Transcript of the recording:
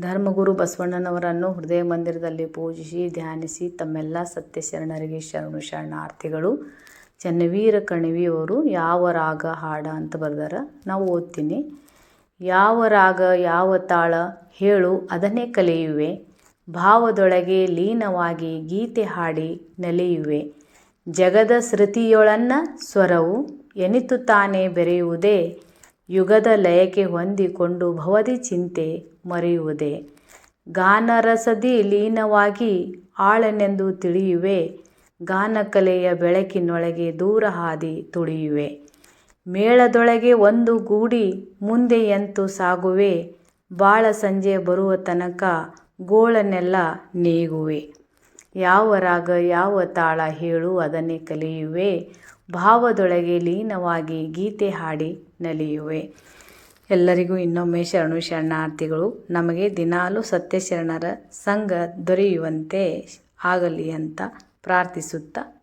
ಧರ್ಮಗುರು ಬಸವಣ್ಣನವರನ್ನು ಹೃದಯ ಮಂದಿರದಲ್ಲಿ ಪೂಜಿಸಿ, ಧ್ಯಾನಿಸಿ ತಮ್ಮೆಲ್ಲ ಸತ್ಯ ಶರಣರಿಗೆ ಶರಣು ಶರಣಾರ್ಥಿಗಳು. ಚನ್ನವೀರ ಅವರು, ಯಾವ ರಾಗ ಹಾಡ ಅಂತ ಬರ್ದಾರ. ನಾವು ಓದ್ತೀನಿ. ಯಾವ ರಾಗ, ಯಾವ ತಾಳ ಹೇಳು, ಅದನ್ನೇ ಕಲಿಯುವೆ. ಭಾವದೊಳಗೆ ಲೀನವಾಗಿ ಗೀತೆ ಹಾಡಿ ನಲಿಯುವೆ. ಜಗದ ಸೃತಿಯೊಳನ್ನ ಸ್ವರವು ಎನಿತು ತಾನೇ ಬೆರೆಯುವುದೇ. ಯುಗದ ಲಯಕ್ಕೆ ಹೊಂದಿಕೊಂಡು ಭವದಿ ಚಿಂತೆ ಮರೆಯುವುದೇ? ಗಾನರಸದಿ ಲೀನವಾಗಿ ಆಳನೆಂದು ತಿಳಿಯುವೆ, ಗಾನಕಲೆಯ ಬೆಳಕಿನೊಳಗೆ ದೂರ ಹಾದಿ ತುಳಿಯುವೆ. ಮೇಳದೊಳಗೆ ಒಂದು ಗೂಡಿ ಮುಂದೆಯಂತೂ ಸಾಗುವೆ, ಬಾಳ ಸಂಜೆ ಬರುವ ತನಕ ಗೋಳನ್ನೆಲ್ಲ ನೀಗುವೆ. ಯಾವ ರಾಗ ಯಾವ ತಾಳ ಹೇಳು ಅದನ್ನೇ ಕಲಿಯುವೆ. ಭಾವದೊಳಗೆ ಲೀನವಾಗಿ ಗೀತೆ ಹಾಡಿ ನಲಿಯುವೆ. ಎಲ್ಲರಿಗೂ ಇನ್ನೊಮ್ಮೆ ಶರಣು ಶರಣಾರ್ಥಿಗಳು, ನಮಗೆ ದಿನಾಲು ಸತ್ಯ ಶರಣರ ಸಂಘ ದೊರೆಯುವಂತೆ ಆಗಲಿ ಅಂತ ಪ್ರಾರ್ಥಿಸುತ್ತಾ